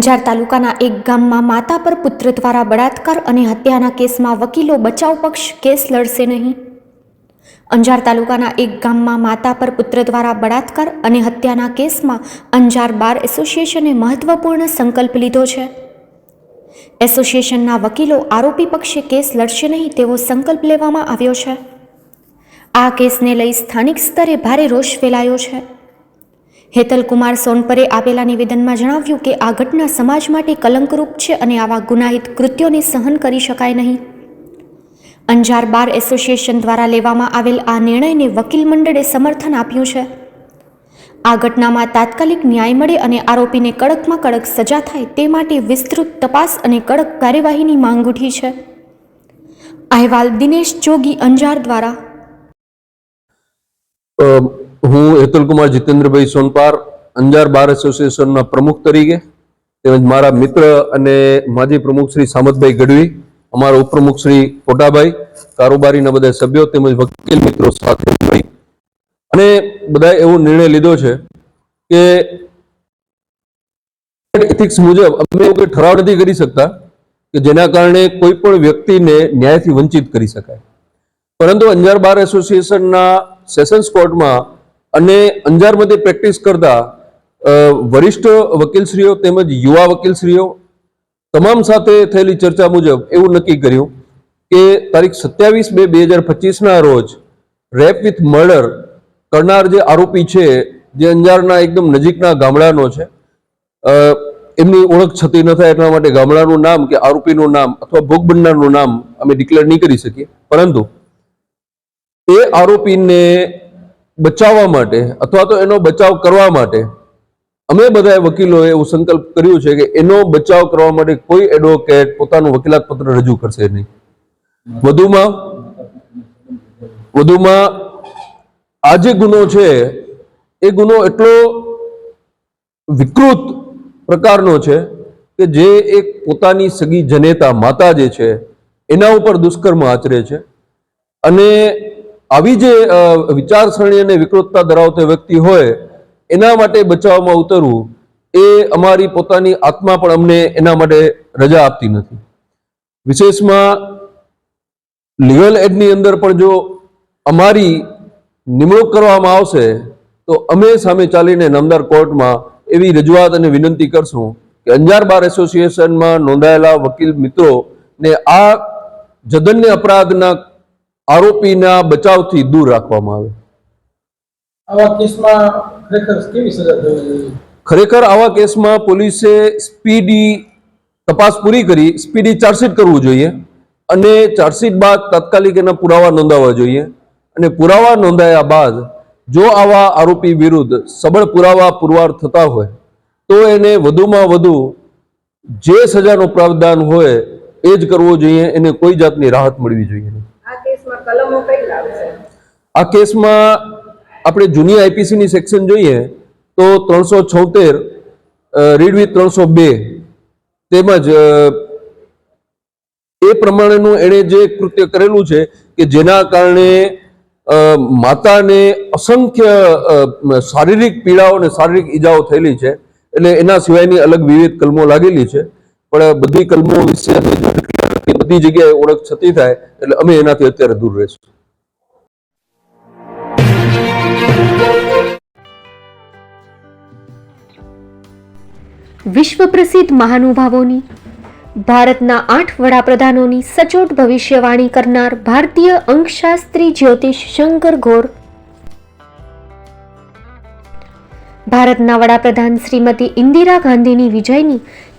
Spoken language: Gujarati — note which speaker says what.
Speaker 1: અંજાર તાલુકાના એક ગામમાં માતા પર પુત્ર દ્વારા બળાત્કાર અને હત્યાના કેસમાં વકીલો બચાવ પક્ષ કેસ લડશે નહીં. અંજાર તાલુકાના એક ગામમાં માતા પર પુત્ર દ્વારા બળાત્કાર અને હત્યાના કેસમાં અંજાર બાર એસોસિએશને મહત્વપૂર્ણ સંકલ્પ લીધો છે. એસોસિએશનના વકીલો આરોપી પક્ષે કેસ લડશે નહીં તેવો સંકલ્પ લેવામાં આવ્યો છે. આ કેસને લઈ સ્થાનિક સ્તરે ભારે રોષ ફેલાયો છે. હેતલકુમાર સોનપરે આપેલા નિવેદનમાં જણાવ્યું કે, આ ઘટના સમાજ માટે કલંકરૂપ છે અને આવા ગુનાહિત કૃત્યોને સહન કરી શકાય નહીં. અંજાર બાર એસોસિએશન દ્વારા લેવામાં આવેલ આ નિર્ણયને વકીલ મંડળે સમર્થન આપ્યું છે. આ ઘટનામાં તાત્કાલિક ન્યાય મળે અને આરોપીને કડકમાં કડક સજા થાય તે માટે વિસ્તૃત તપાસ અને કડક કાર્યવાહીની માંગ ઉઠી છે. અહેવાલ દિનેશ જોગી અંજાર દ્વારા.
Speaker 2: હું હેતુલકુમાર જીતેન્દ્રભાઈ સોનપાર, અંજાર બાર એસોસિએશનના પ્રમુખ તરીકે તેમજ મારા મિત્ર અને માજી પ્રમુખ શ્રી સામતભાઈ ગઢવી, અમારા ઉપપ્રમુખ શ્રી કોટાભાઈ, કારોબારીના બધા સભ્યો તેમજ વકીલ મિત્રો સાથે મળી અને બધાએ એવો નિર્ણય લીધો છે કે એથિક્સ મુજબ અમે એવું કોઈ ઠરાવ નથી કરી શકતા કે જેના કારણે કોઈ પણ વ્યક્તિને ન્યાયથી વંચિત કરી શકાય. પરંતુ અંજાર બાર એસોસિએશનના સેશન્સ કોર્ટમાં અને અંજારમાંથી પ્રેક્ટિસ કરતા વરિષ્ઠ વકીલશ્રીઓ તેમજ યુવા વકીલશ્રીઓ તમામ સાથે થયેલી ચર્ચા મુજબ એવું નક્કી કર્યું કે તારીખ સત્યાવીસ બે બે હજાર પચીસના રોજ રેપ વિથ મર્ડર કરનાર જે આરોપી છે, જે અંજારના એકદમ નજીકના ગામડાનો છે એમની ઓળખ છતી ન થાય એટલા માટે ગામડાનું નામ કે આરોપીનું નામ અથવા ભોગ બનનારનું નામ અમે ડિક્લેર નહીં કરી શકીએ. પરંતુ એ આરોપીને બચાવવા માટે અથવા તો એનો બચાવ કરવા માટે અમે બધા વકીલોએ એવું સંકલ્પ કર્યું છે કે એનો બચાવ કરવા માટે કોઈ એડવોકેટ પોતાનું વકીલાત પત્ર રજૂ કરશે નહીં. વધુમાં વધુમાં આ જે ગુનો છે, એ ગુનો એટલો વિકૃત પ્રકારનો છે કે જે એક પોતાની સગી જનેતા માતા જે છે, એના ઉપર દુષ્કર્મ આચરે છે. અને આવી જે વિચારસરણી અને વિકૃતતા ધરાવતો વ્યક્તિ હોય, એના માટે બચાવમાં ઉતરવું એ અમારી પોતાની આત્મા પણ અમને એના માટે રજા આપતી નથી. વિશેષમાં લીગલ એડની અંદર પણ જો અમારી નિમણૂક કરવામાં આવશે, તો અમે સામે ચાલીને નામદાર કોર્ટમાં એવી રજૂઆત અને વિનંતી કરશું કે અંજાર બાર એસોસિએશનમાં નોંધાયેલા વકીલ મિત્રોને આ જધન્ય અપરાધના આરોપીના બચાવથી દૂર રાખવામાં આવે.
Speaker 3: આવા કેસમાં ખરેખર કેવી સજા થવી
Speaker 2: ખરેખર આવા કેસમાં પોલીસે સ્પીડી તપાસ પૂરી કરી સ્પીડી ચાર્જશીટ કરવું જોઈએ અને ચાર્જશીટ બાદ તાત્કાલિક એના પુરાવા નોંધાવવા જોઈએ અને પુરાવા નોંધાયા બાદ જો આવા આરોપી વિરુદ્ધ સબળ પુરાવા પુરવાર થતા હોય તો એને વધુમાં વધુ જે સજાનો પ્રાવધાન હોય એ જ કરવો જોઈએ એને કોઈ જાતની રાહત મળવી જોઈએ નહીં.
Speaker 4: કલમો કઈ લાવશે
Speaker 2: આ કેસમાં આપણે જૂની આઈપીસીની સેક્શન જોઈએ, તો ત્રણસો છોતેર રીડ વિથ ત્રણસો બે. તેમજ એ પ્રમાણેનું એણે જે કૃત્ય કરેલું છે કે જેના કારણે માતાને અસંખ્ય શારીરિક પીડાઓ અને શારીરિક ઈજાઓ થયેલી છે. એટલે એના સિવાયની અલગ વિવિધ કલમો લાગેલી છે. પણ બધી કલમો વિશે અમે જો declare રાખીએ, બધી જગ્યાએ ઓળખ છતી થાય એટલે અમે એનાથી અત્યારે દૂર રહીશું.
Speaker 1: વિશ્વ પ્રસિદ્ધ મહાનુભાવોની, ભારતના આઠ વડાપ્રધાનોની સચોટ ભવિષ્યવાણી કરનાર ભારતીય અંકશાસ્ત્રી જ્યોતિષ શંકર ઘોર ભારતના વડાપ્રધાન શ્રીમતી ઇન્દિરા ગાંધીની વિજયની